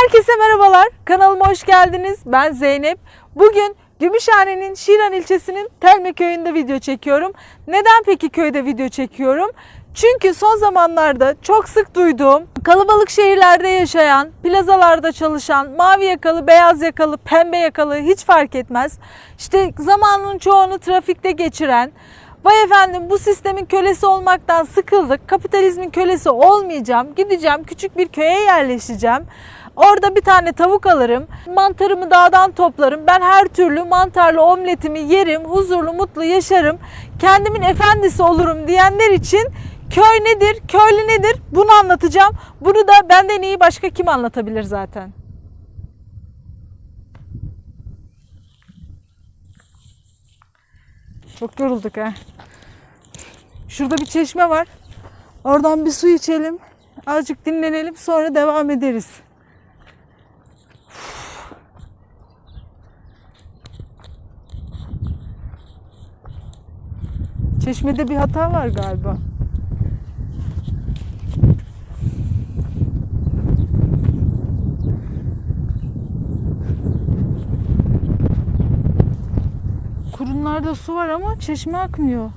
Herkese merhabalar. Kanalıma hoş geldiniz. Ben Zeynep. Bugün Gümüşhane'nin Şiran ilçesinin Telme köyünde video çekiyorum. Neden peki köyde video çekiyorum? Çünkü son zamanlarda çok sık duyduğum kalabalık şehirlerde yaşayan, plazalarda çalışan, mavi yakalı, beyaz yakalı, pembe yakalı hiç fark etmez. İşte zamanın çoğunu trafikte geçiren, Vay efendim bu sistemin kölesi olmaktan sıkıldık. Kapitalizmin kölesi olmayacağım. Gideceğim küçük bir köye yerleşeceğim. Orada bir tane tavuk alırım. Mantarımı dağdan toplarım. Ben her türlü mantarlı omletimi yerim. Huzurlu mutlu yaşarım. Kendimin efendisi olurum diyenler için köy nedir, köylü nedir bunu anlatacağım. Bunu da benden iyi başka kim anlatabilir zaten. Çok yorulduk ha. Şurada bir çeşme var. Oradan bir su içelim. Azıcık dinlenelim sonra devam ederiz. Çeşmede bir hata var galiba. Kurunlarda su var ama çeşme akmıyor.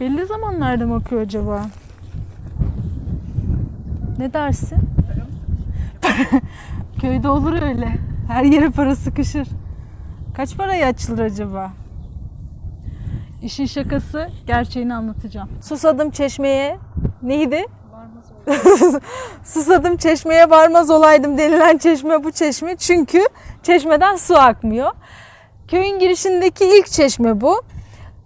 Belli zamanlarda mı akıyor acaba? Ne dersin? Köyde olur öyle. Her yere para sıkışır. Kaç paraya açılır acaba? İşin şakası gerçeğini anlatacağım. Susadım çeşmeye. Neydi? Susadım çeşmeye varmaz olaydım denilen çeşme bu çeşme. Çünkü çeşmeden su akmıyor. Köyün girişindeki ilk çeşme bu.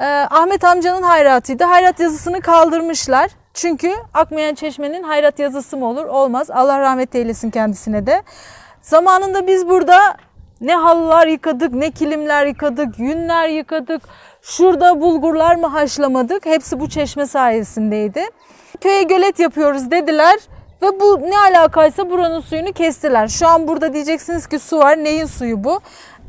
Ee, Ahmet amcanın hayratıydı. Hayrat yazısını kaldırmışlar. Çünkü akmayan çeşmenin hayrat yazısı mı olur? Olmaz. Allah rahmet eylesin kendisine de. Zamanında biz burada ne halılar yıkadık, ne kilimler yıkadık, yünler yıkadık. Şurada bulgurlar mı haşlamadık? Hepsi bu çeşme sayesindeydi. Köye gölet yapıyoruz dediler ve bu ne alakaysa buranın suyunu kestiler. Şu an burada diyeceksiniz ki su var. Neyin suyu bu?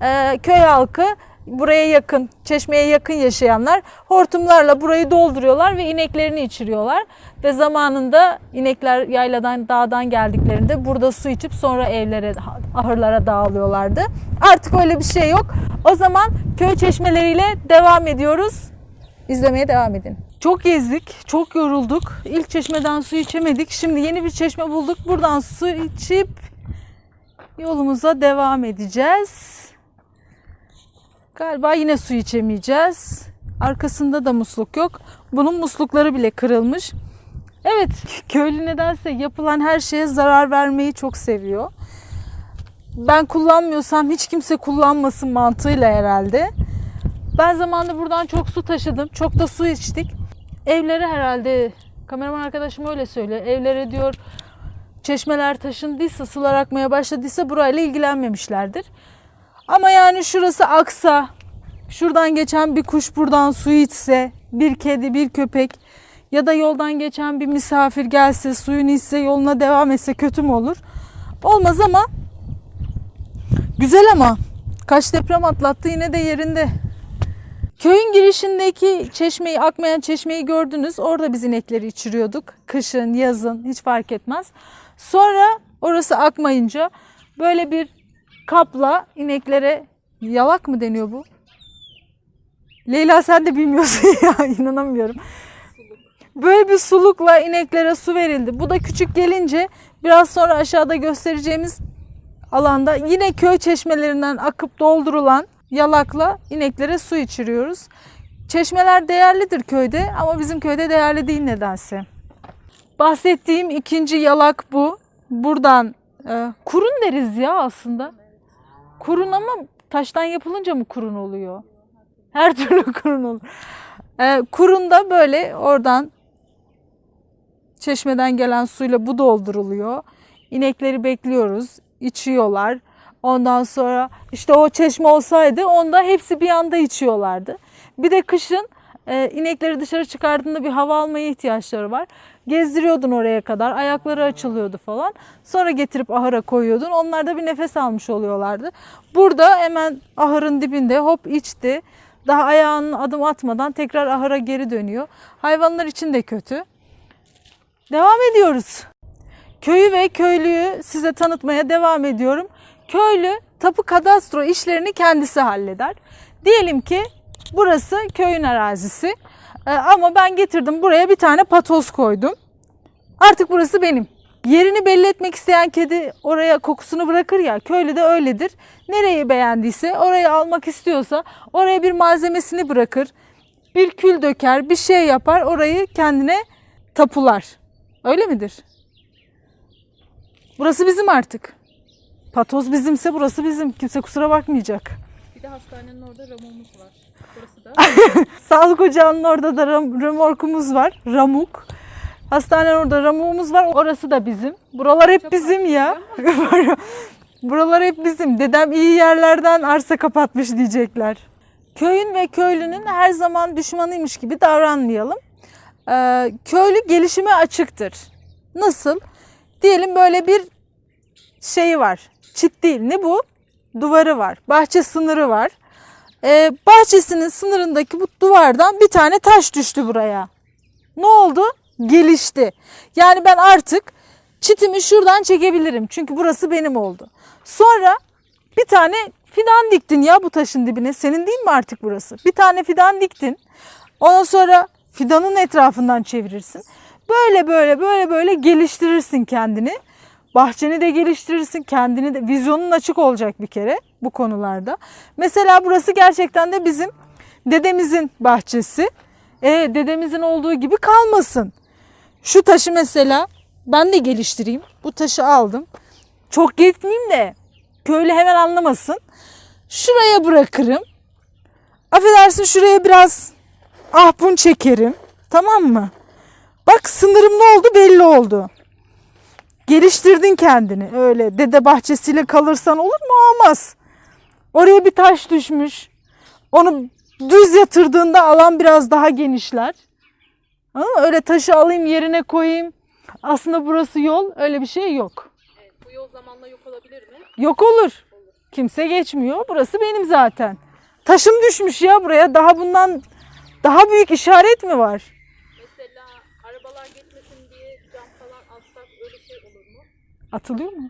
Ee, köy halkı buraya yakın, çeşmeye yakın yaşayanlar hortumlarla burayı dolduruyorlar ve ineklerini içiriyorlar. Ve zamanında inekler yayladan, dağdan geldiklerinde burada su içip sonra evlere, ahırlara dağılıyorlardı. Artık öyle bir şey yok. O zaman köy çeşmeleriyle devam ediyoruz. İzlemeye devam edin. Çok gezdik, çok yorulduk. İlk çeşmeden su içemedik. Şimdi yeni bir çeşme bulduk. Buradan su içip yolumuza devam edeceğiz. Galiba yine su içemeyeceğiz. Arkasında da musluk yok. Bunun muslukları bile kırılmış. Evet, köylü nedense yapılan her şeye zarar vermeyi çok seviyor. Ben kullanmıyorsam hiç kimse kullanmasın mantığıyla herhalde. Ben zamanında buradan çok su taşıdım. Çok da su içtik. Evlere herhalde kameraman arkadaşım öyle söylüyor. Evlere diyor çeşmeler taşındıysa, sular akmaya başladıysa burayla ilgilenmemişlerdir. Ama yani şurası aksa, şuradan geçen bir kuş buradan su içse, bir kedi, bir köpek ya da yoldan geçen bir misafir gelse, suyunu içse, yoluna devam etse kötü mü olur? Olmaz ama güzel ama kaç deprem atlattı yine de yerinde. Köyün girişindeki çeşmeyi, akmayan çeşmeyi gördünüz. Orada biz inekleri içiriyorduk. Kışın, yazın hiç fark etmez. Sonra orası akmayınca böyle bir kapla ineklere yalak mı deniyor bu? Leyla sen de bilmiyorsun ya inanamıyorum. Böyle bir sulukla ineklere su verildi. Bu da küçük gelince biraz sonra aşağıda göstereceğimiz alanda yine köy çeşmelerinden akıp doldurulan yalakla ineklere su içiriyoruz. Çeşmeler değerlidir köyde ama bizim köyde değerli değil nedense. Bahsettiğim ikinci yalak bu. Buradan e, kurun deriz ya aslında. Kurun ama taştan yapılınca mı kurun oluyor? Her türlü kurun olur. E, kurun da böyle oradan çeşmeden gelen suyla bu dolduruluyor. İnekleri bekliyoruz, içiyorlar. Ondan sonra işte o çeşme olsaydı onda hepsi bir anda içiyorlardı. Bir de kışın e, inekleri dışarı çıkardığında bir hava almaya ihtiyaçları var. Gezdiriyordun oraya kadar, ayakları açılıyordu falan. Sonra getirip ahıra koyuyordun. Onlar da bir nefes almış oluyorlardı. Burada hemen ahırın dibinde hop içti. Daha ayağını adım atmadan tekrar ahıra geri dönüyor. Hayvanlar için de kötü. Devam ediyoruz. Köyü ve köylüyü size tanıtmaya devam ediyorum. Köylü tapu kadastro işlerini kendisi halleder. Diyelim ki burası köyün arazisi. Ee, ama ben getirdim buraya bir tane patoz koydum. Artık burası benim. Yerini belli etmek isteyen kedi oraya kokusunu bırakır ya. Köylü de öyledir. Nereyi beğendiyse, orayı almak istiyorsa oraya bir malzemesini bırakır. Bir kül döker, bir şey yapar, orayı kendine tapular. Öyle midir? Burası bizim artık. Patoz bizimse burası bizim. Kimse kusura bakmayacak. Bir de hastanenin orada ramomuz var. Burası da Sağlık ocağının orada da ram- römorkumuz var. Ramuk. Hastanenin orada ramuğumuz var. Orası da bizim. Buralar hep bizim ya. Buralar hep bizim. Dedem iyi yerlerden arsa kapatmış diyecekler. Köyün ve köylünün her zaman düşmanıymış gibi davranmayalım. Ee, köylü gelişime açıktır. Nasıl? Diyelim böyle bir şeyi var. Çit değil. Ne bu? Duvarı var. Bahçe sınırı var. Ee, bahçesinin sınırındaki bu duvardan bir tane taş düştü buraya. Ne oldu? Gelişti. Yani ben artık çitimi şuradan çekebilirim. Çünkü burası benim oldu. Sonra bir tane fidan diktin ya bu taşın dibine. Senin değil mi artık burası? Bir tane fidan diktin. Ondan sonra fidanın etrafından çevirirsin. Böyle böyle böyle böyle geliştirirsin kendini. Bahçeni de geliştirirsin, kendini de vizyonun açık olacak bir kere bu konularda. Mesela burası gerçekten de bizim dedemizin bahçesi. E, dedemizin olduğu gibi kalmasın. Şu taşı mesela ben de geliştireyim. Bu taşı aldım. Çok gitmeyeyim de köylü hemen anlamasın. Şuraya bırakırım. Affedersin şuraya biraz ahbun çekerim. Tamam mı? Bak sınırım ne oldu belli oldu. Geliştirdin kendini öyle dede bahçesiyle kalırsan olur mu? Olmaz. Oraya bir taş düşmüş. Onu düz yatırdığında alan biraz daha genişler. Ama öyle taşı alayım yerine koyayım. Aslında burası yol öyle bir şey yok. evet, bu yol zamanla yok olabilir mi? Yok olur. Kimse geçmiyor. Burası benim zaten. Taşım düşmüş ya buraya. Daha bundan daha büyük işaret mi var? Mesela arabalar geçmesin diye cam falan atsak öyle şey olur mu? Atılıyor mu?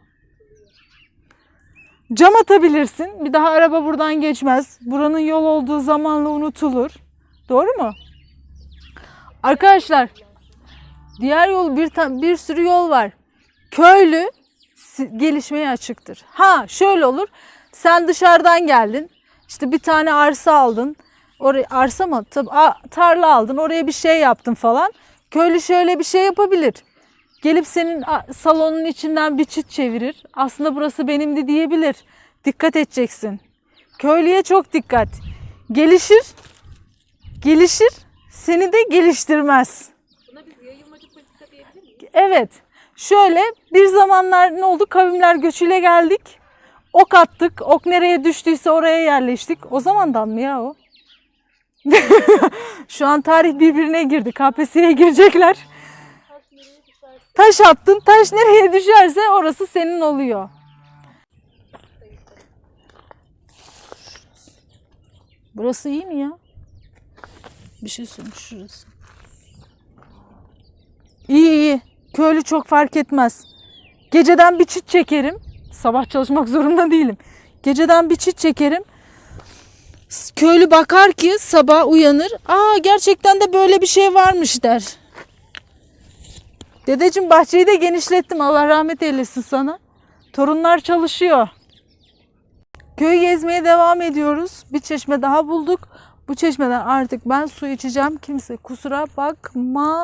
Cam atabilirsin. Bir daha araba buradan geçmez. Buranın yol olduğu zamanla unutulur. Doğru mu? Arkadaşlar, diğer yol bir bir sürü yol var. Köylü gelişmeye açıktır. Ha, şöyle olur. Sen dışarıdan geldin. İşte bir tane arsa aldın. Oraya arsa mı? Tabii tarla aldın. Oraya bir şey yaptın falan. Köylü şöyle bir şey yapabilir. Gelip senin salonun içinden bir çit çevirir. Aslında burası benimdi diyebilir. Dikkat edeceksin. Köylüye çok dikkat. Gelişir. Gelişir. Seni de geliştirmez. Buna biz yayılmacı politika diyebilir miyiz? Evet. Şöyle bir zamanlar ne oldu? Kavimler göçüyle geldik. Ok attık. Ok nereye düştüyse oraya yerleştik. O zamandan mı ya o? Şu an tarih birbirine girdi. KPSS'ye girecekler. Taş attın. Taş nereye düşerse orası senin oluyor. Burası iyi mi ya? Bir şey söyleyeyim şurası. İyi iyi. Köylü çok fark etmez. Geceden bir çit çekerim. Sabah çalışmak zorunda değilim. Geceden bir çit çekerim. Köylü bakar ki sabah uyanır. Aa gerçekten de böyle bir şey varmış der. Dedeciğim bahçeyi de genişlettim. Allah rahmet eylesin sana. Torunlar çalışıyor. Köyü gezmeye devam ediyoruz. Bir çeşme daha bulduk. Bu çeşmeden artık ben su içeceğim. Kimse kusura bakmasın.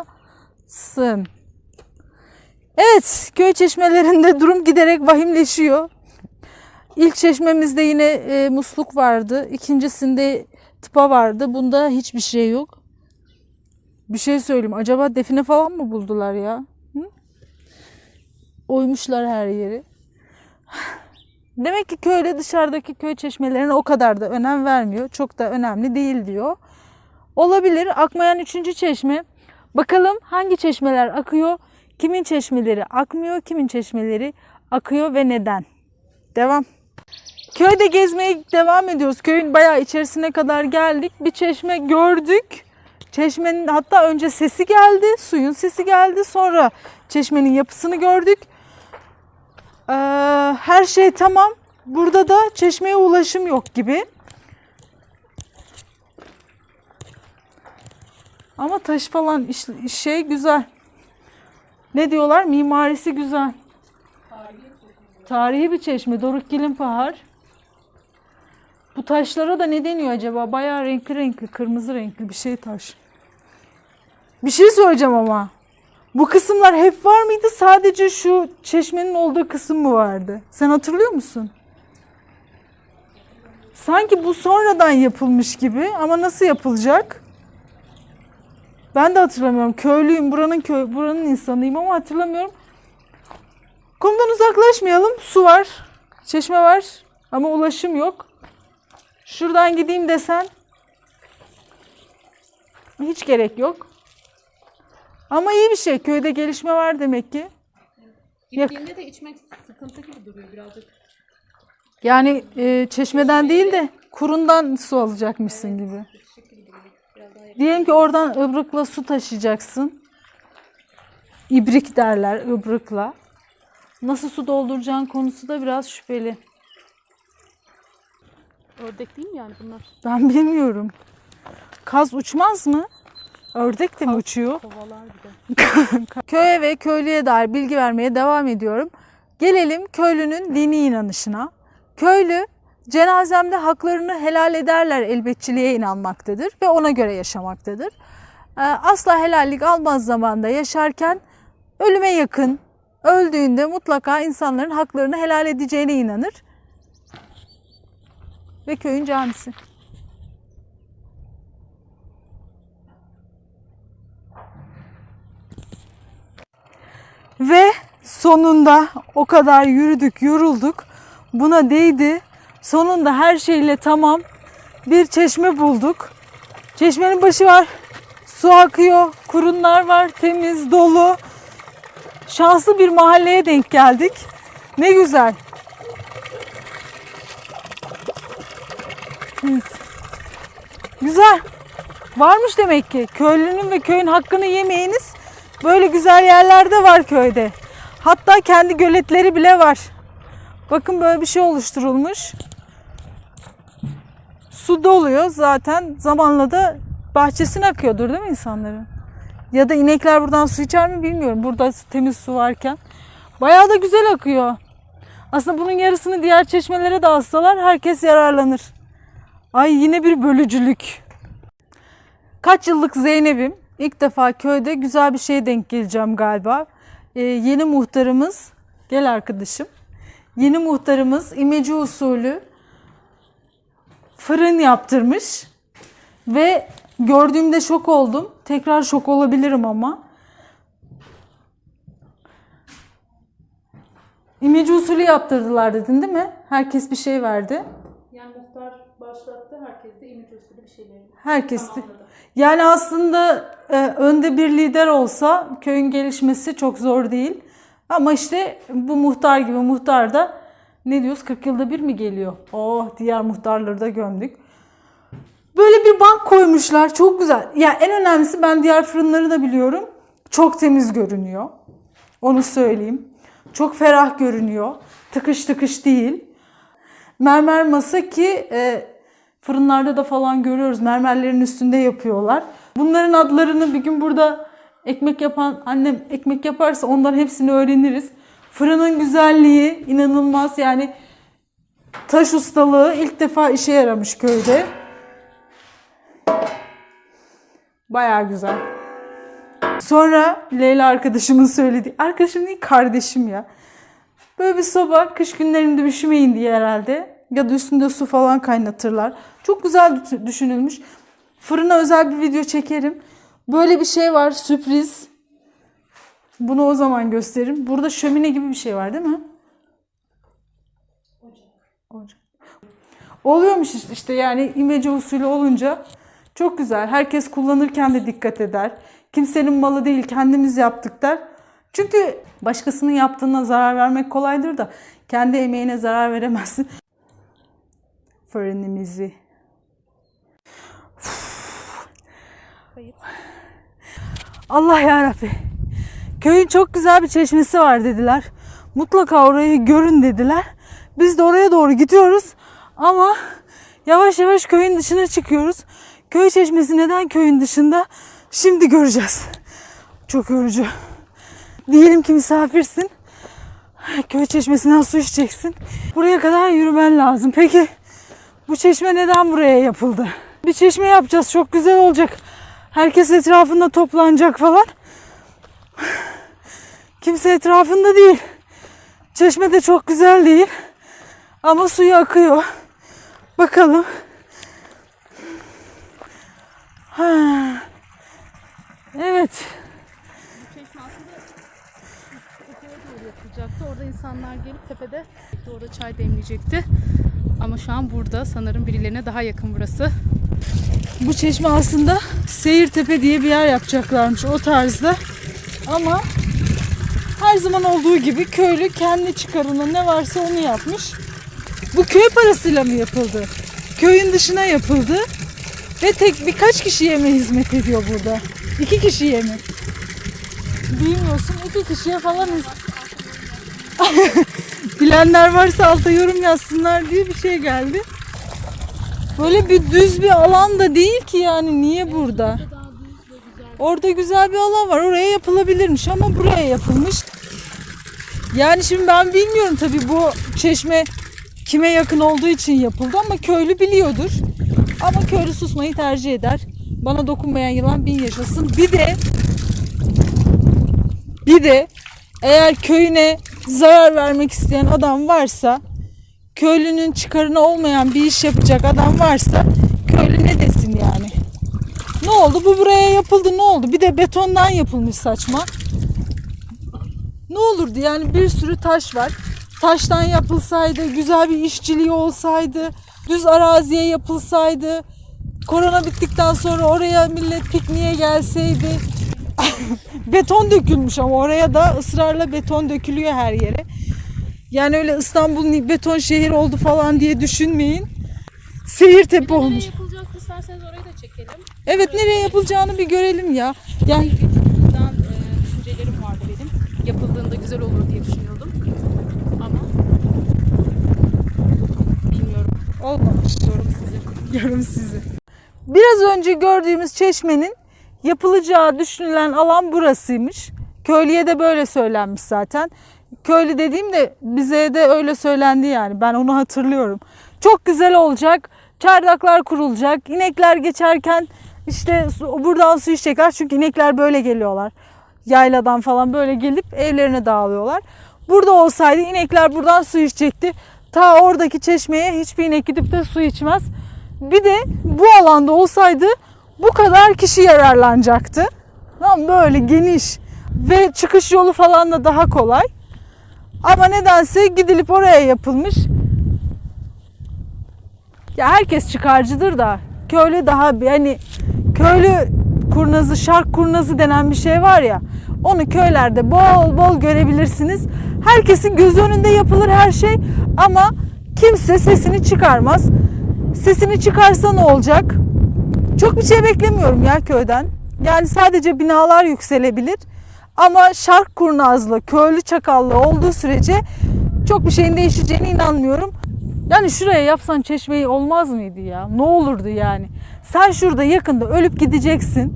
Evet, köy çeşmelerinde durum giderek vahimleşiyor. İlk çeşmemizde yine e, musluk vardı. İkincisinde tıpa vardı. Bunda hiçbir şey yok. Bir şey söyleyeyim. Acaba define falan mı buldular ya? Hı? Oymuşlar her yeri. Demek ki köyle dışarıdaki köy çeşmelerine o kadar da önem vermiyor. Çok da önemli değil diyor. Olabilir. Akmayan üçüncü çeşme. Bakalım hangi çeşmeler akıyor? Kimin çeşmeleri akmıyor? Kimin çeşmeleri akıyor ve neden? Devam. Köyde gezmeye devam ediyoruz. Köyün bayağı içerisine kadar geldik. Bir çeşme gördük. Çeşmenin hatta önce sesi geldi, suyun sesi geldi. Sonra çeşmenin yapısını gördük. her şey tamam. Burada da çeşmeye ulaşım yok gibi. Ama taş falan iş- şey güzel. Ne diyorlar? Mimarisi güzel. Tarihi bir çeşme. Dorukgil'in Pahar. Bu taşlara da ne deniyor acaba? Bayağı renkli renkli, kırmızı renkli bir şey taş. Bir şey söyleyeceğim ama. Bu kısımlar hep var mıydı? Sadece şu çeşmenin olduğu kısım mı vardı? Sen hatırlıyor musun? Sanki bu sonradan yapılmış gibi ama nasıl yapılacak? Ben de hatırlamıyorum. Köylüyüm, buranın köy, buranın insanıyım ama hatırlamıyorum. Konudan uzaklaşmayalım. Su var, çeşme var ama ulaşım yok. Şuradan gideyim desen hiç gerek yok. Ama iyi bir şey. Köyde gelişme var demek ki. Gittiğinde de içmek sıkıntı gibi duruyor birazcık. Yani e, çeşmeden değil de kurundan su alacakmışsın gibi. Diyelim ki oradan ıbrıkla su taşıyacaksın. İbrik derler ıbrıkla. Nasıl su dolduracağın konusu da biraz şüpheli. Ördek değil mi yani bunlar? Ben bilmiyorum. Kaz uçmaz mı? Ördek de mi uçuyor? Kovalar bir de. Köye ve köylüye dair bilgi vermeye devam ediyorum. Gelelim köylünün dini inanışına. Köylü cenazemde haklarını helal ederler elbetçiliğe inanmaktadır ve ona göre yaşamaktadır. Ee, Asla helallik almaz zamanda yaşarken ölüme yakın, öldüğünde mutlaka insanların haklarını helal edeceğine inanır. Ve köyün camisi. Ve sonunda o kadar yürüdük, yorulduk. Buna değdi. Sonunda her şeyle tamam. Bir çeşme bulduk. Çeşmenin başı var. Su akıyor. Kurunlar var. Temiz, dolu. Şanslı bir mahalleye denk geldik. Ne güzel. Evet. Güzel. Varmış demek ki. Köylünün ve köyün hakkını yemeyiniz. Böyle güzel yerler de var köyde. Hatta kendi göletleri bile var. Bakın böyle bir şey oluşturulmuş. Su doluyor zaten zamanla da bahçesine akıyordur değil mi insanların? Ya da inekler buradan su içer mi bilmiyorum. Burada temiz su varken. Bayağı da güzel akıyor. Aslında bunun yarısını diğer çeşmelere de alsalar herkes yararlanır. Ay yine bir bölücülük. Kaç yıllık Zeynep'im. İlk defa köyde güzel bir şeye denk geleceğim galiba. Ee, yeni muhtarımız, gel arkadaşım. Yeni muhtarımız imece usulü fırın yaptırmış. Ve gördüğümde şok oldum. Tekrar şok olabilirim ama. İmece usulü yaptırdılar dedin değil mi? Herkes bir şey verdi. Yani muhtar başlattı. Herkes de imece usulü bir şeyleri Herkes de. tamamladı. Yani aslında e, önde bir lider olsa köyün gelişmesi çok zor değil. Ama işte bu muhtar gibi muhtar da ne diyoruz 40 yılda bir mi geliyor? Oh diğer muhtarları da gömdük. Böyle bir bank koymuşlar çok güzel. Ya en önemlisi ben diğer fırınları da biliyorum. Çok temiz görünüyor. Onu söyleyeyim. Çok ferah görünüyor. Tıkış tıkış değil. Mermer masa ki e, fırınlarda da falan görüyoruz. Mermerlerin üstünde yapıyorlar. Bunların adlarını bir gün burada ekmek yapan annem ekmek yaparsa onların hepsini öğreniriz. Fırının güzelliği inanılmaz yani taş ustalığı ilk defa işe yaramış köyde. Bayağı güzel. Sonra Leyla arkadaşımın söylediği, arkadaşım değil kardeşim ya. Böyle bir soba kış günlerinde üşümeyin diye herhalde. Ya da üstünde su falan kaynatırlar. Çok güzel dü- düşünülmüş. Fırına özel bir video çekerim. Böyle bir şey var sürpriz. Bunu o zaman gösteririm. Burada şömine gibi bir şey var değil mi? Ocak. Oluyormuş işte, işte yani imece usulü olunca çok güzel. Herkes kullanırken de dikkat eder. Kimsenin malı değil kendimiz yaptık der. Çünkü başkasının yaptığına zarar vermek kolaydır da kendi emeğine zarar veremezsin. Kayıt. Allah ya Rabbi. Köyün çok güzel bir çeşmesi var dediler. Mutlaka orayı görün dediler. Biz de oraya doğru gidiyoruz ama yavaş yavaş köyün dışına çıkıyoruz. Köy çeşmesi neden köyün dışında? Şimdi göreceğiz. Çok yorucu. Diyelim ki misafirsin. Köy çeşmesinden su içeceksin. Buraya kadar yürümen lazım. Peki bu çeşme neden buraya yapıldı? Bir çeşme yapacağız. Çok güzel olacak. Herkes etrafında toplanacak falan. Kimse etrafında değil. Çeşme de çok güzel değil. Ama suyu akıyor. Bakalım. Ha. Evet. Orada insanlar gelip tepede orada çay demleyecekti. Ama şu an burada sanırım birilerine daha yakın burası. Bu çeşme aslında Seyirtepe diye bir yer yapacaklarmış o tarzda. Ama her zaman olduğu gibi köylü kendi çıkarına ne varsa onu yapmış. Bu köy parasıyla mı yapıldı? Köyün dışına yapıldı. Ve tek birkaç kişiye mi hizmet ediyor burada? İki kişiye mi? Bilmiyorsun iki kişiye falan hizmet. Bilenler varsa alta yorum yazsınlar diye bir şey geldi. Böyle bir düz bir alan da değil ki yani niye burada? Orada güzel bir alan var. Oraya yapılabilirmiş ama buraya yapılmış. Yani şimdi ben bilmiyorum tabii bu çeşme kime yakın olduğu için yapıldı ama köylü biliyordur. Ama köylü susmayı tercih eder. Bana dokunmayan yılan bin yaşasın. Bir de bir de eğer köyüne zarar vermek isteyen adam varsa köylünün çıkarına olmayan bir iş yapacak adam varsa köylü ne desin yani? Ne oldu? Bu buraya yapıldı ne oldu? Bir de betondan yapılmış saçma. Ne olurdu yani bir sürü taş var. Taştan yapılsaydı, güzel bir işçiliği olsaydı, düz araziye yapılsaydı, korona bittikten sonra oraya millet pikniğe gelseydi. beton dökülmüş ama oraya da ısrarla beton dökülüyor her yere. Yani öyle İstanbul beton şehir oldu falan diye düşünmeyin. Seyirtepe olmuş. Nereye yapılacak isterseniz orayı da çekelim. Evet nereye yapılacağını bir görelim ya. Yani Buradan e, düşüncelerim vardı benim. Yapıldığında güzel olur diye düşünüyordum. Ama bilmiyorum. olmamış. Yorum sizin. Yorum sizi. Biraz önce gördüğümüz çeşmenin yapılacağı düşünülen alan burasıymış. Köylüye de böyle söylenmiş zaten. Köylü dediğim de bize de öyle söylendi yani. Ben onu hatırlıyorum. Çok güzel olacak. Çardaklar kurulacak. İnekler geçerken işte buradan su içecekler. Çünkü inekler böyle geliyorlar. Yayladan falan böyle gelip evlerine dağılıyorlar. Burada olsaydı inekler buradan su içecekti. Ta oradaki çeşmeye hiçbir inek gidip de su içmez. Bir de bu alanda olsaydı bu kadar kişi yararlanacaktı. Tam böyle geniş ve çıkış yolu falan da daha kolay. Ama nedense gidilip oraya yapılmış. Ya herkes çıkarcıdır da köylü daha hani köylü kurnazı, şark kurnazı denen bir şey var ya. Onu köylerde bol bol görebilirsiniz. Herkesin göz önünde yapılır her şey ama kimse sesini çıkarmaz. Sesini çıkarsa ne olacak? Çok bir şey beklemiyorum ya köyden. Yani sadece binalar yükselebilir. Ama şark kurnazlı, köylü çakallı olduğu sürece çok bir şeyin değişeceğine inanmıyorum. Yani şuraya yapsan çeşmeyi olmaz mıydı ya? Ne olurdu yani? Sen şurada yakında ölüp gideceksin.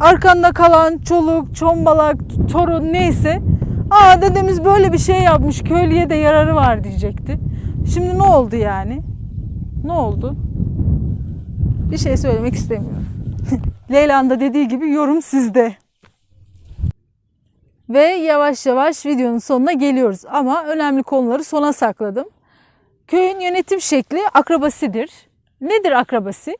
Arkanda kalan çoluk, çombalak, torun neyse. Aa dedemiz böyle bir şey yapmış köylüye de yararı var diyecekti. Şimdi ne oldu yani? Ne oldu? Bir şey söylemek istemiyorum. Leyla'nın da dediği gibi yorum sizde. Ve yavaş yavaş videonun sonuna geliyoruz. Ama önemli konuları sona sakladım. Köyün yönetim şekli akrabasidir. Nedir akrabasi?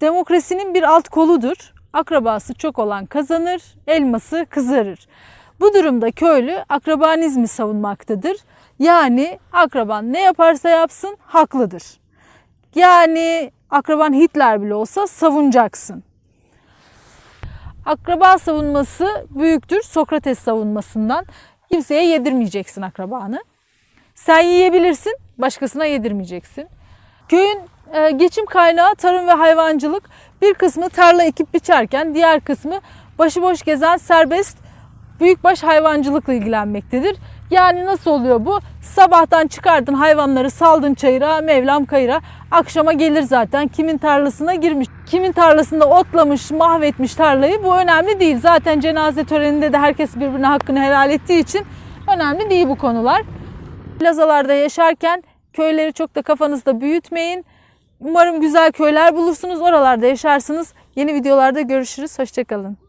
Demokrasinin bir alt koludur. Akrabası çok olan kazanır, elması kızarır. Bu durumda köylü akrabanizmi savunmaktadır. Yani akraban ne yaparsa yapsın haklıdır. Yani akraban Hitler bile olsa savunacaksın. Akraba savunması büyüktür Sokrates savunmasından. Kimseye yedirmeyeceksin akrabanı. Sen yiyebilirsin, başkasına yedirmeyeceksin. Köyün e, geçim kaynağı tarım ve hayvancılık. Bir kısmı tarla ekip biçerken diğer kısmı başıboş gezen serbest büyükbaş hayvancılıkla ilgilenmektedir. Yani nasıl oluyor bu? Sabahtan çıkardın hayvanları saldın çayıra, Mevlam kayıra. Akşama gelir zaten. Kimin tarlasına girmiş, kimin tarlasında otlamış, mahvetmiş tarlayı bu önemli değil. Zaten cenaze töreninde de herkes birbirine hakkını helal ettiği için önemli değil bu konular. Plazalarda yaşarken köyleri çok da kafanızda büyütmeyin. Umarım güzel köyler bulursunuz. Oralarda yaşarsınız. Yeni videolarda görüşürüz. Hoşçakalın.